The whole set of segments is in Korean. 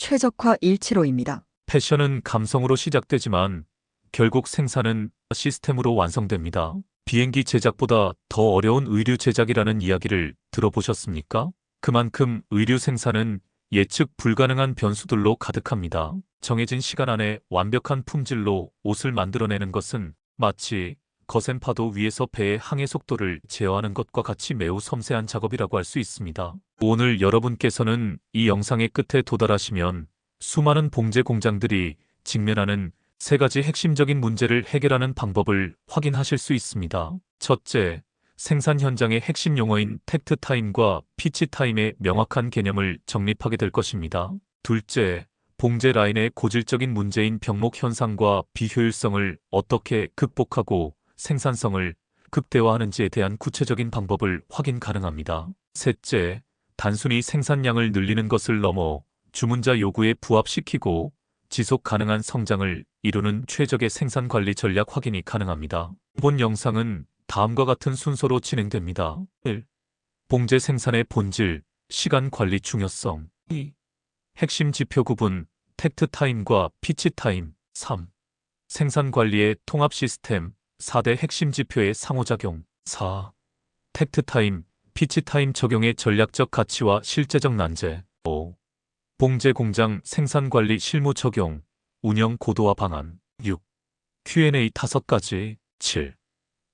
최적화 일치로입니다. 패션은 감성으로 시작되지만 결국 생산은 시스템으로 완성됩니다. 비행기 제작보다 더 어려운 의류 제작이라는 이야기를 들어보셨습니까? 그만큼 의류 생산은 예측 불가능한 변수들로 가득합니다. 정해진 시간 안에 완벽한 품질로 옷을 만들어내는 것은 마치 거센 파도 위에서 배의 항해 속도를 제어하는 것과 같이 매우 섬세한 작업이라고 할 수 있습니다. 오늘 여러분께서는 이 영상의 끝에 도달하시면 수많은 봉제 공장들이 직면하는 세 가지 핵심적인 문제를 해결하는 방법을 확인하실 수 있습니다. 첫째, 생산 현장의 핵심 용어인 텍트 타임과 피치 타임의 명확한 개념을 정립하게 될 것입니다. 둘째, 봉제 라인의 고질적인 문제인 병목 현상과 비효율성을 어떻게 극복하고 생산성을 극대화하는지에 대한 구체적인 방법을 확인 가능합니다. 셋째, 단순히 생산량을 늘리는 것을 넘어 주문자 요구에 부합시키고 지속 가능한 성장을 이루는 최적의 생산 관리 전략 확인이 가능합니다. 본 영상은 다음과 같은 순서로 진행됩니다. 1. 봉제 생산의 본질, 시간 관리 중요성. 2. 핵심 지표 구분, 텍트 타임과 피치 타임. 3. 생산 관리의 통합 시스템, 4대 핵심 지표의 상호작용. 4. 텍트 타임, 피치 타임 적용의 전략적 가치와 실제적 난제. 5. 봉제 공장 생산 관리 실무 적용, 운영 고도화 방안. 6. Q&A 5가지. 7.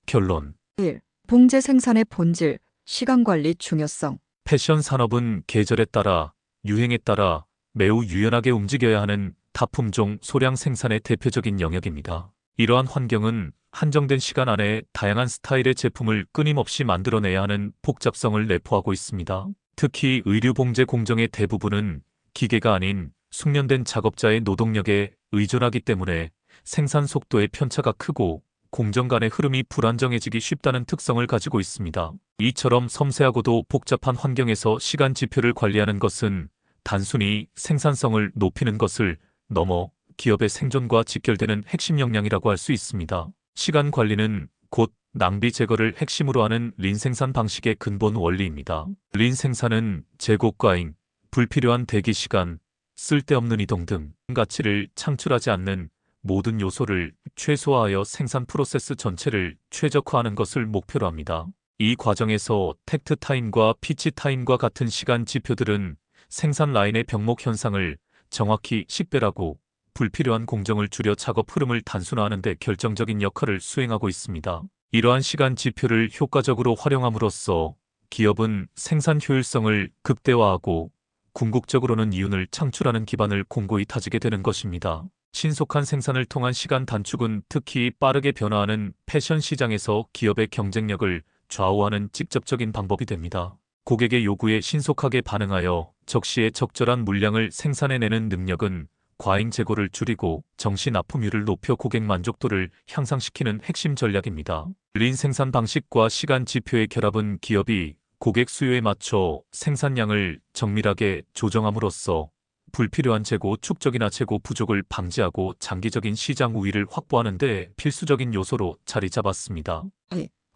결론. 1. 봉제 생산의 본질, 시간 관리 중요성. 패션 산업은 계절에 따라, 유행에 따라 매우 유연하게 움직여야 하는 다품종 소량 생산의 대표적인 영역입니다. 이러한 환경은 한정된 시간 안에 다양한 스타일의 제품을 끊임없이 만들어내야 하는 복잡성을 내포하고 있습니다. 특히 의류 봉제 공정의 대부분은 기계가 아닌 숙련된 작업자의 노동력에 의존하기 때문에 생산 속도의 편차가 크고 공정 간의 흐름이 불안정해지기 쉽다는 특성을 가지고 있습니다. 이처럼 섬세하고도 복잡한 환경에서 시간 지표를 관리하는 것은 단순히 생산성을 높이는 것을 넘어 기업의 생존과 직결되는 핵심 역량이라고 할 수 있습니다. 시간 관리는 곧 낭비 제거를 핵심으로 하는 린 생산 방식의 근본 원리입니다. 린 생산은 재고과잉, 불필요한 대기 시간, 쓸데없는 이동 등 가치를 창출하지 않는 모든 요소를 최소화하여 생산 프로세스 전체를 최적화하는 것을 목표로 합니다. 이 과정에서 텍트 타임과 피치 타임과 같은 시간 지표들은 생산 라인의 병목 현상을 정확히 식별하고 불필요한 공정을 줄여 작업 흐름을 단순화하는 데 결정적인 역할을 수행하고 있습니다. 이러한 시간 지표를 효과적으로 활용함으로써 기업은 생산 효율성을 극대화하고 궁극적으로는 이윤을 창출하는 기반을 공고히 다지게 되는 것입니다. 신속한 생산을 통한 시간 단축은 특히 빠르게 변화하는 패션 시장에서 기업의 경쟁력을 좌우하는 직접적인 방법이 됩니다. 고객의 요구에 신속하게 반응하여 적시에 적절한 물량을 생산해내는 능력은 과잉 재고를 줄이고 정시 납품률을 높여 고객 만족도를 향상시키는 핵심 전략입니다. 린 생산 방식과 시간 지표의 결합은 기업이 고객 수요에 맞춰 생산량을 정밀하게 조정함으로써 불필요한 재고 축적이나 재고 부족을 방지하고 장기적인 시장 우위를 확보하는 데 필수적인 요소로 자리 잡았습니다.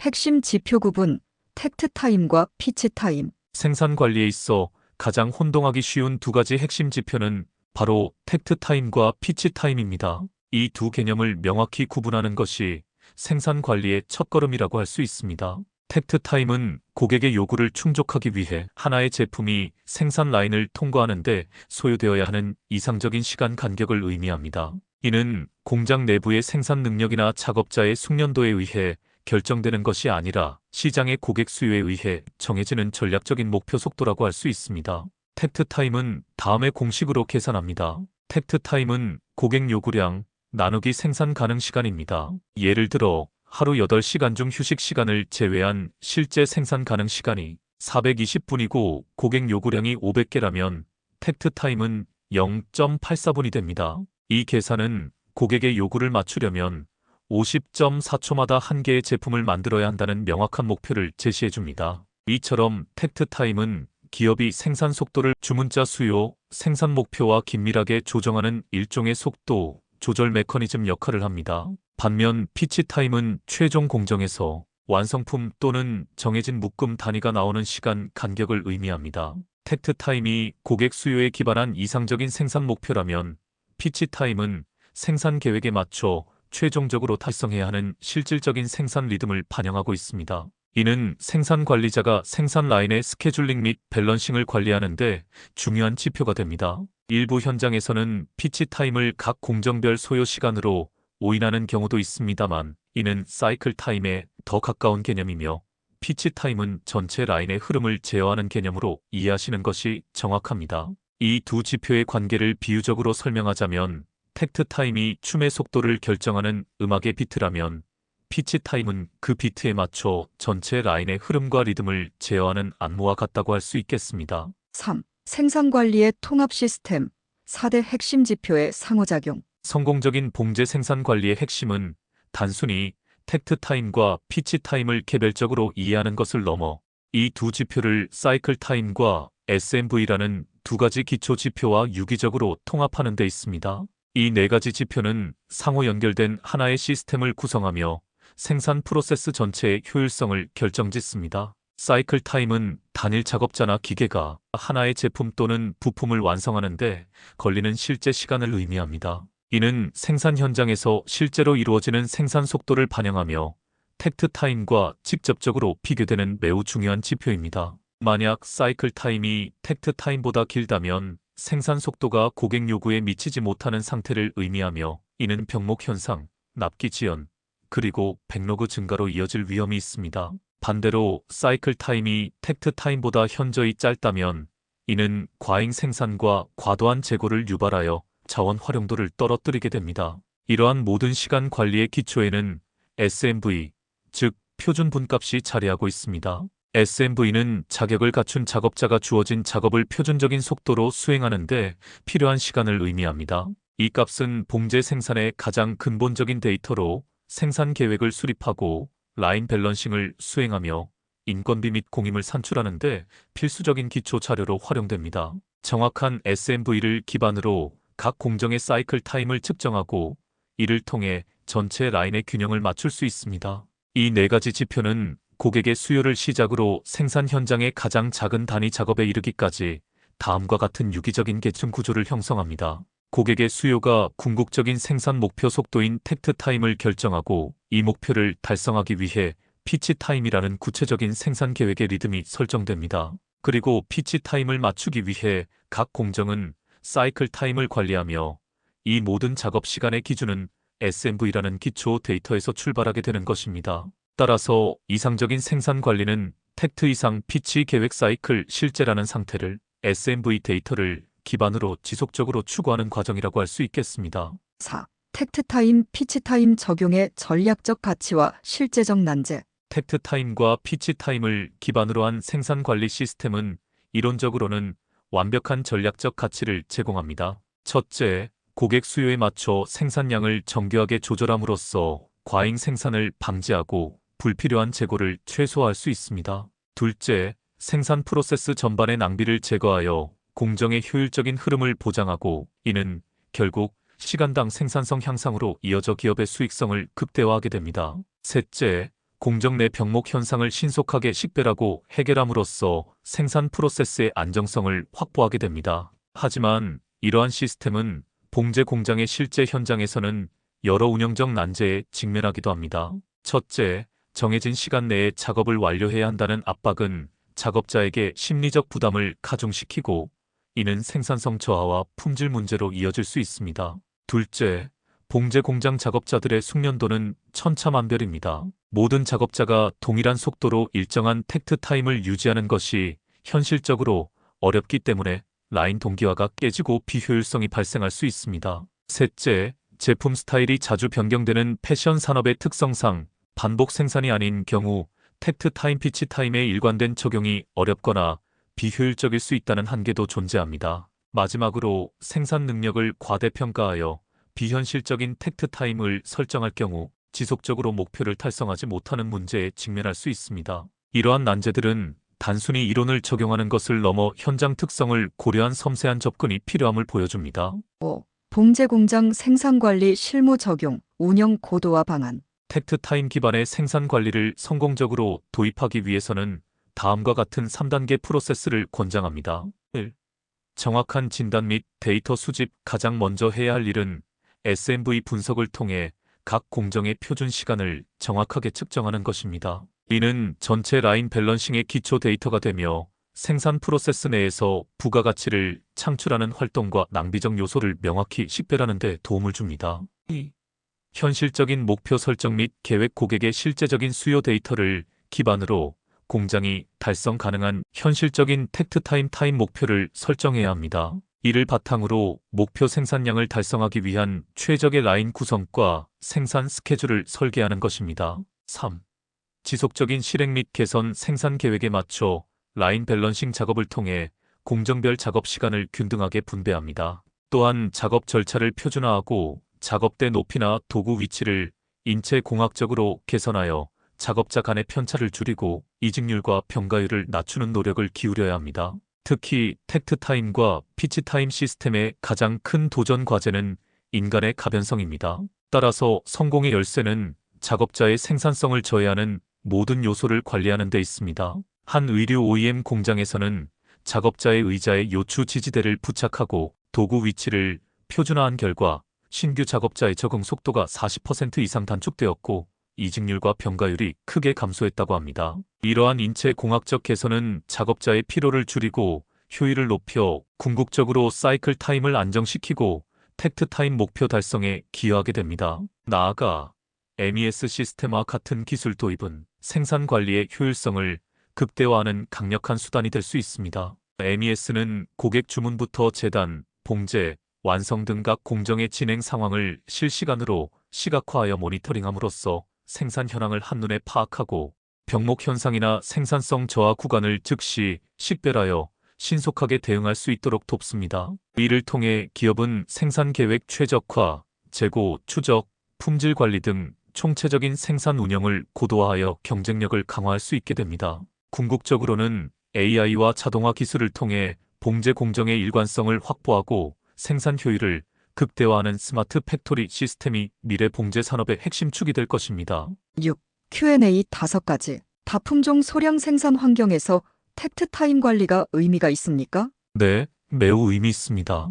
핵심 지표 구분, 텍트 타임과 피치 타임. 생산 관리에 있어 가장 혼동하기 쉬운 두 가지 핵심 지표는 바로 텍트 타임과 피치 타임입니다. 이 두 개념을 명확히 구분하는 것이 생산 관리의 첫걸음이라고 할 수 있습니다. 텍트 타임은 고객의 요구를 충족하기 위해 하나의 제품이 생산 라인을 통과하는데 소요되어야 하는 이상적인 시간 간격을 의미합니다. 이는 공장 내부의 생산 능력이나 작업자의 숙련도에 의해 결정되는 것이 아니라 시장의 고객 수요에 의해 정해지는 전략적인 목표 속도라고 할 수 있습니다. 텍트 타임은 다음의 공식으로 계산합니다. 텍트 타임은 고객 요구량 나누기 생산 가능 시간입니다. 예를 들어 하루 8시간 중 휴식 시간을 제외한 실제 생산 가능 시간이 420분이고 고객 요구량이 500개라면 텍트 타임은 0.84분이 됩니다. 이 계산은 고객의 요구를 맞추려면 50.4초마다 한 개의 제품을 만들어야 한다는 명확한 목표를 제시해 줍니다. 이처럼 텍트 타임은 기업이 생산 속도를 주문자 수요, 생산 목표와 긴밀하게 조정하는 일종의 속도 조절 메커니즘 역할을 합니다. 반면 피치 타임은 최종 공정에서 완성품 또는 정해진 묶음 단위가 나오는 시간 간격을 의미합니다. 텍트 타임이 고객 수요에 기반한 이상적인 생산 목표라면 피치 타임은 생산 계획에 맞춰 최종적으로 달성해야 하는 실질적인 생산 리듬을 반영하고 있습니다. 이는 생산 관리자가 생산 라인의 스케줄링 및 밸런싱을 관리하는 데 중요한 지표가 됩니다. 일부 현장에서는 피치 타임을 각 공정별 소요 시간으로 오인하는 경우도 있습니다만 이는 사이클 타임에 더 가까운 개념이며 피치 타임은 전체 라인의 흐름을 제어하는 개념으로 이해하시는 것이 정확합니다. 이 두 지표의 관계를 비유적으로 설명하자면 텍트 타임이 춤의 속도를 결정하는 음악의 비트라면 피치 타임은 그 비트에 맞춰 전체 라인의 흐름과 리듬을 제어하는 안무와 같다고 할 수 있겠습니다. 3. 생산 관리의 통합 시스템. 4대 핵심 지표의 상호작용. 성공적인 봉제 생산 관리의 핵심은 단순히 텍트 타임과 피치 타임을 개별적으로 이해하는 것을 넘어 이 두 지표를 사이클 타임과 SMV라는 두 가지 기초 지표와 유기적으로 통합하는 데 있습니다. 이 네 가지 지표는 상호 연결된 하나의 시스템을 구성하며 생산 프로세스 전체의 효율성을 결정짓습니다. 사이클 타임은 단일 작업자나 기계가 하나의 제품 또는 부품을 완성하는데 걸리는 실제 시간을 의미합니다. 이는 생산 현장에서 실제로 이루어지는 생산 속도를 반영하며 텍트 타임과 직접적으로 비교되는 매우 중요한 지표입니다. 만약 사이클 타임이 텍트 타임보다 길다면 생산 속도가 고객 요구에 미치지 못하는 상태를 의미하며 이는 병목 현상, 납기 지연, 그리고 백로그 증가로 이어질 위험이 있습니다. 반대로 사이클 타임이 텍트 타임보다 현저히 짧다면 이는 과잉 생산과 과도한 재고를 유발하여 자원 활용도를 떨어뜨리게 됩니다. 이러한 모든 시간 관리의 기초에는 SMV, 즉 표준 분값이 자리하고 있습니다. SMV는 자격을 갖춘 작업자가 주어진 작업을 표준적인 속도로 수행하는데 필요한 시간을 의미합니다. 이 값은 봉제 생산의 가장 근본적인 데이터로 생산 계획을 수립하고 라인 밸런싱을 수행하며 인건비 및 공임을 산출하는 데 필수적인 기초 자료로 활용됩니다. 정확한 SMV를 기반으로 각 공정의 사이클 타임을 측정하고 이를 통해 전체 라인의 균형을 맞출 수 있습니다. 이 네 가지 지표는 고객의 수요를 시작으로 생산 현장의 가장 작은 단위 작업에 이르기까지 다음과 같은 유기적인 계층 구조를 형성합니다. 고객의 수요가 궁극적인 생산 목표 속도인 텍트 타임을 결정하고 이 목표를 달성하기 위해 피치 타임이라는 구체적인 생산 계획의 리듬이 설정됩니다. 그리고 피치 타임을 맞추기 위해 각 공정은 사이클 타임을 관리하며 이 모든 작업 시간의 기준은 SMV라는 기초 데이터에서 출발하게 되는 것입니다. 따라서 이상적인 생산 관리는 텍트 이상 피치 계획 사이클 실제라는 상태를 SMV 데이터를 기반으로 지속적으로 추구하는 과정이라고 할 수 있겠습니다. 4. 텍트 타임, 피치 타임 적용의 전략적 가치와 실제적 난제. 텍트 타임과 피치 타임을 기반으로 한 생산 관리 시스템은 이론적으로는 완벽한 전략적 가치를 제공합니다. 첫째, 고객 수요에 맞춰 생산량을 정교하게 조절함으로써 과잉 생산을 방지하고 불필요한 재고를 최소화할 수 있습니다. 둘째, 생산 프로세스 전반의 낭비를 제거하여 공정의 효율적인 흐름을 보장하고 이는 결국 시간당 생산성 향상으로 이어져 기업의 수익성을 극대화하게 됩니다. 셋째, 공정 내 병목 현상을 신속하게 식별하고 해결함으로써 생산 프로세스의 안정성을 확보하게 됩니다. 하지만 이러한 시스템은 봉제 공장의 실제 현장에서는 여러 운영적 난제에 직면하기도 합니다. 첫째, 정해진 시간 내에 작업을 완료해야 한다는 압박은 작업자에게 심리적 부담을 가중시키고 이는 생산성 저하와 품질 문제로 이어질 수 있습니다. 둘째, 봉제 공장 작업자들의 숙련도는 천차만별입니다. 모든 작업자가 동일한 속도로 일정한 텍트 타임을 유지하는 것이 현실적으로 어렵기 때문에 라인 동기화가 깨지고 비효율성이 발생할 수 있습니다. 셋째, 제품 스타일이 자주 변경되는 패션 산업의 특성상 반복 생산이 아닌 경우 텍트 타임 피치 타임의 일관된 적용이 어렵거나 비효율적일 수 있다는 한계도 존재합니다. 마지막으로 생산 능력을 과대평가하여 비현실적인 텍트 타임을 설정할 경우 지속적으로 목표를 달성하지 못하는 문제에 직면할 수 있습니다. 이러한 난제들은 단순히 이론을 적용하는 것을 넘어 현장 특성을 고려한 섬세한 접근이 필요함을 보여줍니다. 5. 봉제 공장 생산 관리 실무 적용, 운영 고도화 방안. 텍트 타임 기반의 생산 관리를 성공적으로 도입하기 위해서는 다음과 같은 3단계 프로세스를 권장합니다. 1. 정확한 진단 및 데이터 수집 가장 먼저 해야 할 일은 SMV 분석을 통해 각 공정의 표준 시간을 정확하게 측정하는 것입니다. 이는 전체 라인 밸런싱의 기초 데이터가 되며 생산 프로세스 내에서 부가가치를 창출하는 활동과 낭비적 요소를 명확히 식별하는 데 도움을 줍니다. 2. 현실적인 목표 설정 및 계획 고객의 실제적인 수요 데이터를 기반으로 공장이 달성 가능한 현실적인 텍트 타임 타임 목표를 설정해야 합니다. 이를 바탕으로 목표 생산량을 달성하기 위한 최적의 라인 구성과 생산 스케줄을 설계하는 것입니다. 3. 지속적인 실행 및 개선 생산 계획에 맞춰 라인 밸런싱 작업을 통해 공정별 작업 시간을 균등하게 분배합니다. 또한 작업 절차를 표준화하고 작업대 높이나 도구 위치를 인체 공학적으로 개선하여 작업자 간의 편차를 줄이고 이직률과 병가율을 낮추는 노력을 기울여야 합니다. 특히 텍트 타임과 피치 타임 시스템의 가장 큰 도전 과제는 인간의 가변성입니다. 따라서 성공의 열쇠는 작업자의 생산성을 저해하는 모든 요소를 관리하는 데 있습니다. 한 의류 OEM 공장에서는 작업자의 의자에 요추 지지대를 부착하고 도구 위치를 표준화한 결과 신규 작업자의 적응 속도가 40% 이상 단축되었고 이직률과 병가율이 크게 감소했다고 합니다. 이러한 인체 공학적 개선은 작업자의 피로를 줄이고 효율을 높여 궁극적으로 사이클 타임을 안정시키고 텍트 타임 목표 달성에 기여하게 됩니다. 나아가 MES 시스템과 같은 기술 도입은 생산 관리의 효율성을 극대화하는 강력한 수단이 될 수 있습니다. MES는 고객 주문부터 재단, 봉제, 완성 등 각 공정의 진행 상황을 실시간으로 시각화하여 모니터링함으로써 생산 현황을 한눈에 파악하고 병목 현상이나 생산성 저하 구간을 즉시 식별하여 신속하게 대응할 수 있도록 돕습니다. 이를 통해 기업은 생산 계획 최적화, 재고, 추적, 품질 관리 등 총체적인 생산 운영을 고도화하여 경쟁력을 강화할 수 있게 됩니다. 궁극적으로는 AI와 자동화 기술을 통해 봉제 공정의 일관성을 확보하고 생산 효율을 극대화하는 스마트 팩토리 시스템이 미래 봉제 산업의 핵심 축이 될 것입니다. 6. Q&A 5가지. 다품종 소량 생산 환경에서 텍트 타임 관리가 의미가 있습니까? 네, 매우 의미 있습니다.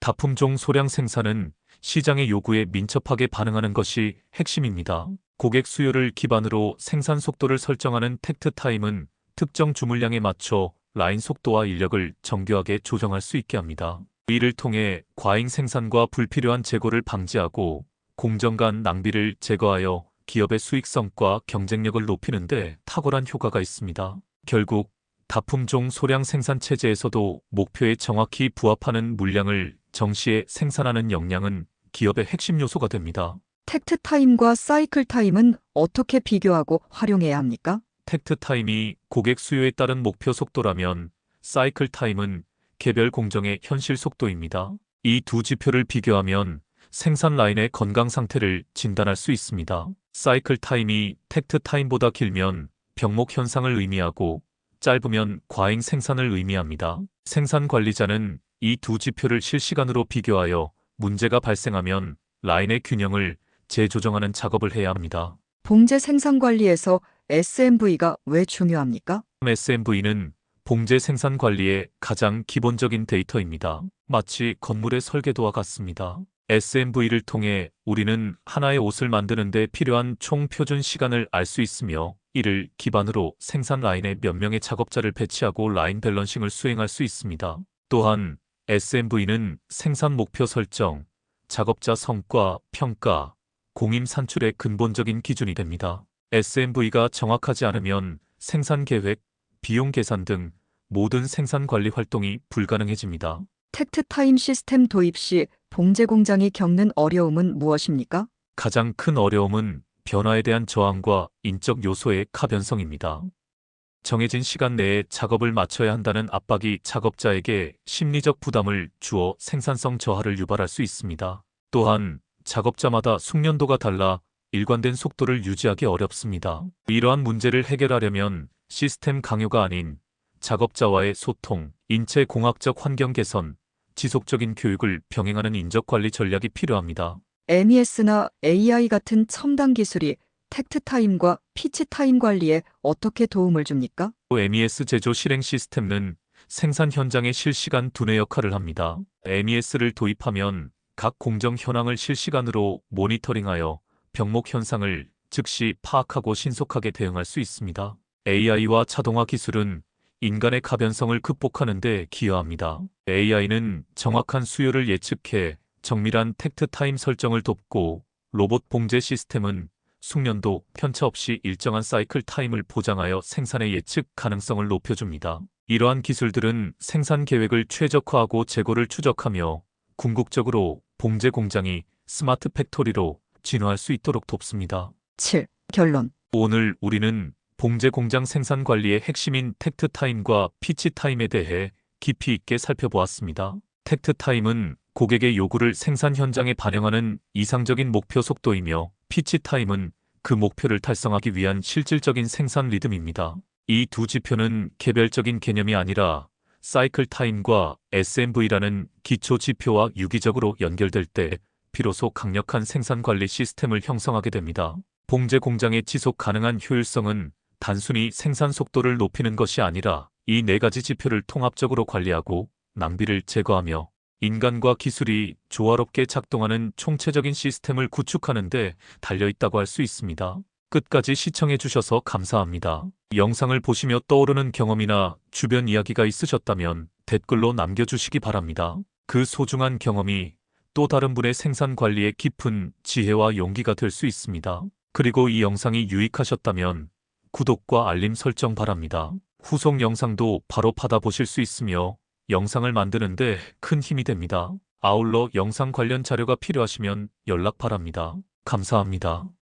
다품종 소량 생산은 시장의 요구에 민첩하게 반응하는 것이 핵심입니다. 고객 수요를 기반으로 생산 속도를 설정하는 텍트 타임은 특정 주물량에 맞춰 라인 속도와 인력을 정교하게 조정할 수 있게 합니다. 이를 통해 과잉 생산과 불필요한 재고를 방지하고 공정 간 낭비를 제거하여 기업의 수익성과 경쟁력을 높이는 데 탁월한 효과가 있습니다. 결국 다품종 소량 생산 체제에서도 목표에 정확히 부합하는 물량을 정시에 생산하는 역량은 기업의 핵심 요소가 됩니다. 텍트 타임과 사이클 타임은 어떻게 비교하고 활용해야 합니까? 텍트 타임이 고객 수요에 따른 목표 속도라면 사이클 타임은 개별 공정의 현실 속도입니다. 이 두 지표를 비교하면 생산 라인의 건강 상태를 진단할 수 있습니다. 사이클 타임이 텍트 타임보다 길면 병목 현상을 의미하고 짧으면 과잉 생산을 의미합니다. 생산 관리자는 이 두 지표를 실시간으로 비교하여 문제가 발생하면 라인의 균형을 재조정하는 작업을 해야 합니다. 봉제 생산 관리에서 SMV가 왜 중요합니까? SMV는 봉제 생산 관리의 가장 기본적인 데이터입니다. 마치 건물의 설계도와 같습니다. SMV를 통해 우리는 하나의 옷을 만드는 데 필요한 총 표준 시간을 알 수 있으며 이를 기반으로 생산 라인에 몇 명의 작업자를 배치하고 라인 밸런싱을 수행할 수 있습니다. 또한 SMV는 생산 목표 설정, 작업자 성과, 평가, 공임 산출의 근본적인 기준이 됩니다. SMV가 정확하지 않으면 생산 계획, 비용 계산 등 모든 생산 관리 활동이 불가능해집니다. 텍트 타임 시스템 도입 시 봉제 공장이 겪는 어려움은 무엇입니까? 가장 큰 어려움은 변화에 대한 저항과 인적 요소의 가변성입니다. 정해진 시간 내에 작업을 마쳐야 한다는 압박이 작업자에게 심리적 부담을 주어 생산성 저하를 유발할 수 있습니다. 또한 작업자마다 숙련도가 달라 일관된 속도를 유지하기 어렵습니다. 이러한 문제를 해결하려면 시스템 강요가 아닌 작업자와의 소통, 인체 공학적 환경 개선, 지속적인 교육을 병행하는 인적 관리 전략이 필요합니다. MES나 AI 같은 첨단 기술이 텍트 타임과 피치 타임 관리에 어떻게 도움을 줍니까? MES 제조 실행 시스템은 생산 현장의 실시간 두뇌 역할을 합니다. MES를 도입하면 각 공정 현황을 실시간으로 모니터링하여 병목 현상을 즉시 파악하고 신속하게 대응할 수 있습니다. AI와 자동화 기술은 인간의 가변성을 극복하는 데 기여합니다. AI는 정확한 수요를 예측해 정밀한 텍트 타임 설정을 돕고 로봇 봉제 시스템은 숙련도 편차 없이 일정한 사이클 타임을 보장하여 생산의 예측 가능성을 높여줍니다. 이러한 기술들은 생산 계획을 최적화하고 재고를 추적하며 궁극적으로 봉제 공장이 스마트 팩토리로 진화할 수 있도록 돕습니다. 7. 결론. 오늘 우리는 봉제 공장 생산 관리의 핵심인 텍트 타임과 피치 타임에 대해 깊이 있게 살펴보았습니다. 텍트 타임은 고객의 요구를 생산 현장에 반영하는 이상적인 목표 속도이며 피치 타임은 그 목표를 달성하기 위한 실질적인 생산 리듬입니다. 이 두 지표는 개별적인 개념이 아니라 사이클 타임과 SMV라는 기초 지표와 유기적으로 연결될 때 비로소 강력한 생산 관리 시스템을 형성하게 됩니다. 봉제 공장의 지속 가능한 효율성은 단순히 생산 속도를 높이는 것이 아니라 이 네 가지 지표를 통합적으로 관리하고 낭비를 제거하며 인간과 기술이 조화롭게 작동하는 총체적인 시스템을 구축하는 데 달려 있다고 할 수 있습니다. 끝까지 시청해 주셔서 감사합니다. 영상을 보시며 떠오르는 경험이나 주변 이야기가 있으셨다면 댓글로 남겨주시기 바랍니다. 그 소중한 경험이 또 다른 분의 생산 관리에 깊은 지혜와 용기가 될 수 있습니다. 그리고 이 영상이 유익하셨다면 구독과 알림 설정 바랍니다. 후속 영상도 바로 받아보실 수 있으며 영상을 만드는데 큰 힘이 됩니다. 아울러 영상 관련 자료가 필요하시면 연락 바랍니다. 감사합니다.